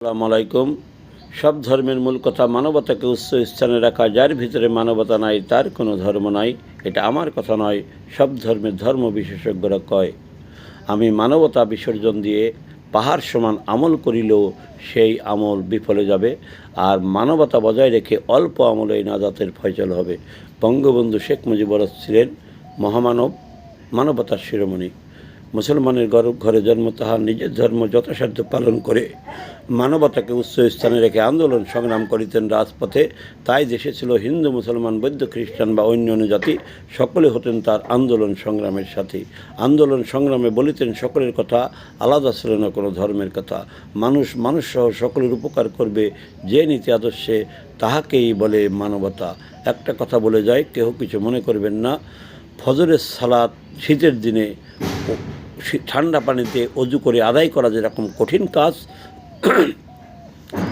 আসসালামু আলাইকুম। সব ধর্মের মূল কথা মানবতাকে উচ্চ স্থানে রাখা, যার ভিতরে মানবতা নাই, তার কোনো ধর্ম নাই, এটা আমার কথা নয়, সব ধর্মের ধর্ম বিশেষজ্ঞরা কয়। আমি মানবতা বিসর্জন দিয়ে পাহাড় সমান আমল করিলেও সেই আমল বিফলে যাবে, আর মানবতা বজায় রেখে অল্প আমলে নাজাতের ফয়চল হবে। বঙ্গবন্ধু শেখ মুজিবর ছিলেন মহামানব মানবতার শিরোমণি। মুসলমানের ঘরে জন্ম, তাহার নিজের ধর্ম যথাসাধ্য পালন করে, মানবতাকে উচ্চ স্থানে রেখে আন্দোলন সংগ্রাম করিতেন রাজপথে, তাই দেশে ছিল হিন্দু, মুসলমান, বৌদ্ধ, খ্রিস্টান বা অন্য অন্য জাতি, সকলে হতেন তার আন্দোলন সংগ্রামের সাথে। আন্দোলন সংগ্রামে বলিতেন সকলের কথা, আলাদা ছিল না কোনো ধর্মের কথা। মানুষ মানুষ সহ সকলের উপকার করবে, যে নীতি আদর্শে তাহাকেই বলে মানবতা। একটা কথা বলে যায়, কেহ কিছু মনে করবেন না, ফজরের সালাত শীতের দিনে ঠান্ডা পানিতে অজু করে আদায় করা যেরকম কঠিন কাজ,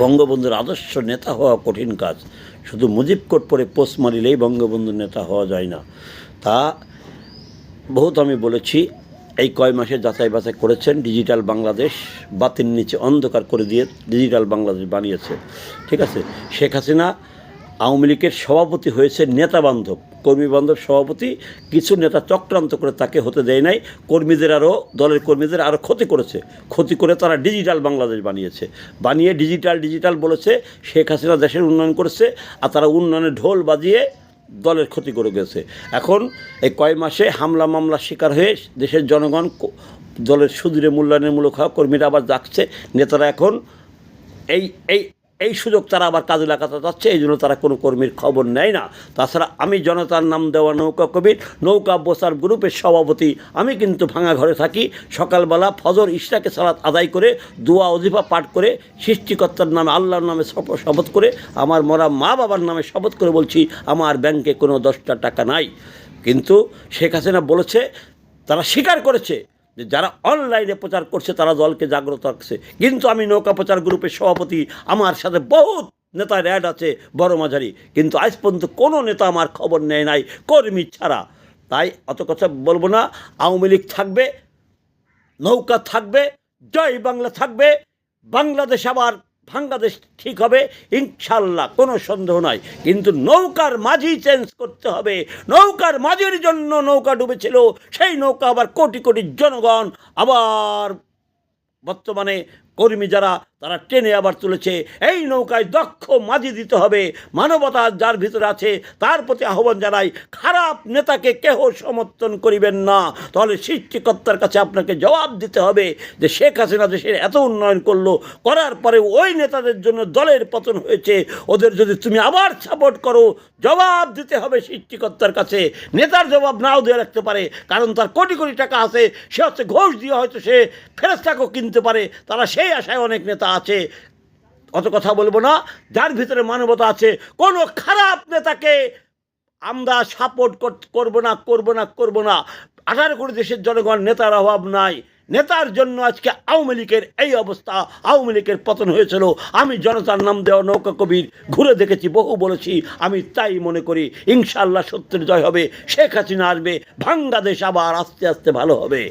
বঙ্গবন্ধুর আদর্শ নেতা হওয়া কঠিন কাজ। শুধু মুজিব কোট পরে পোস্ট মারিলেই বঙ্গবন্ধুর নেতা হওয়া যায় না। তা বহুত আমি বলেছি, এই কয় মাসে যাচাই বাছাই করেছেন ডিজিটাল বাংলাদেশ, বাতির নিচে অন্ধকার করে দিয়ে ডিজিটাল বাংলাদেশ বানিয়েছে। ঠিক আছে? শেখ হাসিনা আওয়ামী লীগের সভাপতি হয়েছে নেতা বান্ধব। কর্মী বান্ধব সভাপতি কিছু নেতা চক্রান্ত করে তাকে হতে দেয় নাই। কর্মীদের আরও দলের কর্মীদের আরও ক্ষতি করেছে। ক্ষতি করে তারা ডিজিটাল বাংলাদেশ বানিয়েছে। বানিয়ে ডিজিটাল ডিজিটাল বলেছে, শেখ হাসিনা দেশের উন্নয়ন করেছে আর তারা উন্নয়নের ঢোল বাজিয়ে দলের ক্ষতি করে গেছে। এখন এই কয় মাসে হামলা মামলা শিকার হয়ে দেশের জনগণ দলের সুদূরে মূল্যায়নের মূলক হওয়া কর্মীরা আবার যাচ্ছে। নেতারা এখন এই এই এই সুযোগ তারা আবার কাজে লাগাতে চাচ্ছে, এই জন্য তারা কোনো কর্মীর খবর নেয় না। তাছাড়া আমি জনতার নাম দেওয়া নৌকা কবির, নৌকা বসার গ্রুপের সভাপতি। আমি কিন্তু ভাঙা ঘরে থাকি, সকালবেলা ফজর, ইশরাকে সালাত আদায় করে, দোয়া, অজিফা পাঠ করে, সৃষ্টিকর্তার নামে, আল্লাহর নামে শপথ করে, আমার মরা মা বাবার নামে শপথ করে বলছি, আমার ব্যাংকে কোনো দশটা টাকা নাই। কিন্তু শেখ হাসিনা বলেছে, তারা স্বীকার করেছে। যে যারা অনলাইনে প্রচার করছে, তারা দলকে জাগ্রত রাখছে। কিন্তু আমি নৌকা প্রচার গ্রুপের সভাপতি, আমার সাথে বহুত নেতা র্যাড আছে, বড় মাঝারি। কিন্তু আজ পর্যন্ত কোনো নেতা আমার খবর নেয় নাই, কর্মী ছাড়া। তাই অত কথা বলব না, আওয়ামী লীগ থাকবে, নৌকা থাকবে, জয় বাংলা থাকবে, বাংলাদেশ আবার বাংলাদেশ ঠিক হবে? ইনশাল্লাহ, কোনো সন্দেহ নাই। কিন্তু নৌকার মাঝি চেঞ্জ করতে হবে। নৌকার মাঝির জন্য নৌকা ডুবেছিল। সেই নৌকা আবার কোটি কোটি জনগণ আবার বর্তমানে কর্মী যারা, তারা টেনে আবার তুলেছে। এই নৌকায় দক্ষ মাঝি দিতে হবে। মানবতা যার ভিতরে আছে, তার প্রতি আহ্বান জানাই, খারাপ নেতাকে কেহ সমর্থন করিবেন না। তাহলে সৃষ্টিকর্তার কাছে আপনাকে জবাব দিতে হবে যে শেখ হাসিনা দেশের এত উন্নয়ন করল, করার পরে ওই নেতাদের জন্য দলের পতন হয়েছে। ওদের যদি তুমি আবার সাপোর্ট করো, জবাব দিতে হবে সৃষ্টিকর্তার কাছে। নেতার জবাব নাও দিয়ে রাখতে পারে, কারণ তার কোটি কোটি টাকা আছে, সে হচ্ছে ঘোষ দিয়ে হয়তো সে ফেরস্তাকেও কিনতে পারে। তারা সেই আশায় অনেক নেতা আছে। অত কথা বলব না। যার ভিতরে মানবতা আছে, কোনো খারাপ নেতাকে আমরা সাপোর্ট করব না করব না করব না। আঠারো কোটি দেশের জনগণ নেতার অভাব নাই। নেতার জন্য আজকে আওয়ামী লীগের এই অবস্থা, আওয়ামী লীগের পতন হয়েছিল। আমি জনতার নাম দেওয়া নৌকা কবির ঘুরে দেখেছি, বহু বলেছি। আমি তাই মনে করি ইনশাল্লাহ সত্যের জয় হবে, শেখ হাসিনা আসবে, বাংলাদেশ আবার আস্তে আস্তে ভালো হবে।